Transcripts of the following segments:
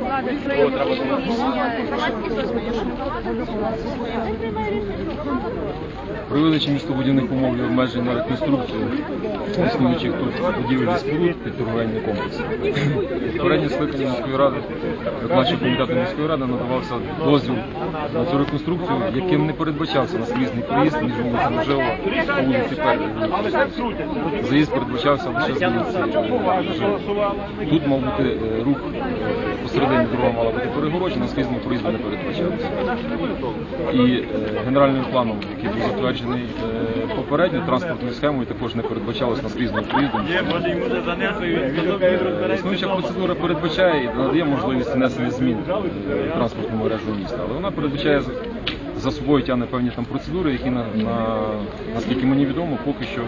влада прийняти рішення, містобудівних умов і обмежень на реконструкцію існуючих тут будівель і споруд під торговельний комплекс. Попереднє скликання міської ради, виконавчого комітету міської ради надавався дозвіл на цю реконструкцію, яким не передбачався наскрізний проїзд між вулиці Можева та вулиці Першої. Заїзд передбачався лише з вулиці. Тут мав бути е, рух посередині дорога мала бути перегорожена, наскрізний проїзд не передбачався. І е, генеральним планом, який був затверджений е, попередньо, транспортною схемою також не передбачалось наскрізного проїзду. Е, Існуюча процедура передбачає і надає можливість внесення змін в транспортну мережу міста, але вона передбачає за- собою тягне певні там процедури, які на, на наскільки мені відомо, поки що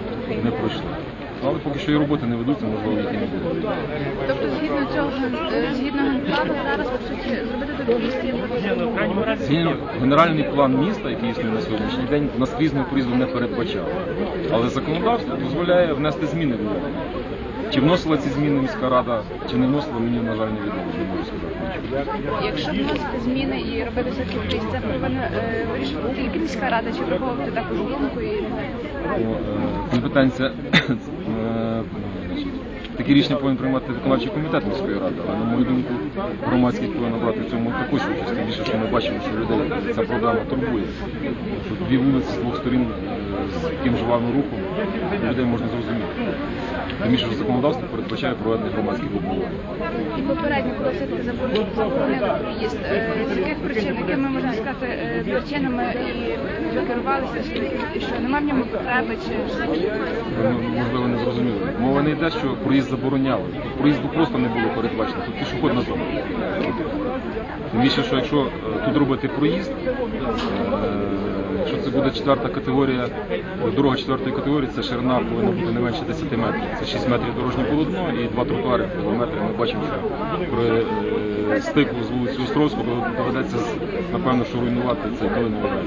не пройшли. Але поки що і роботи не ведуться, можливо, їх і не буде. Згідно генплану, зараз по суті зробити таку Згідно генеральний план міста, який існує на сьогоднішній день, наскрізного проїзду не передбачав. Але законодавство дозволяє внести зміни в нього. Чи вносила ці зміни міська рада, чи не вносила, мені, на жаль, не можу сказати. Якщо вносити зміни і робити все це повинна е, вирішувати тільки міська рада, чи враховувати також думку і Компетенція такі рішення повинен приймати виконавчий комітет міської ради, але на мою думку, громадськість повинна брати в цьому також участь, тим більше, що ми бачимо, що людей ця проблема турбує. Що дві вулиці з двох сторін е, з таким живавим рухом людей можна зрозуміти. Тим більше, що законодавство передбачає проведення громадських обговорень. І попередньо, коли все-таки заборонили заборонили проїзд, з яких причин, якими можна сказати е, причинами і ви керувалися, що, немає в ньому потреби, чи можливо, не зрозуміли. Мова не йде, що проїзд забороняли. Проїзду просто не було передбачено. Тут пішохідна зона. Тим більше, що якщо е, тут робити проїзд, е, якщо це буде четверта категорія, дорога четвертої категорії, це ширина повинна бути не менше 10 метрів. Це 6 метрів дорожнє полотно і два тротуари в кілометрі. Ми бачимо, що при е, стику з вулицею Островського доведеться напевно, що руйнувати цей долиновий берег.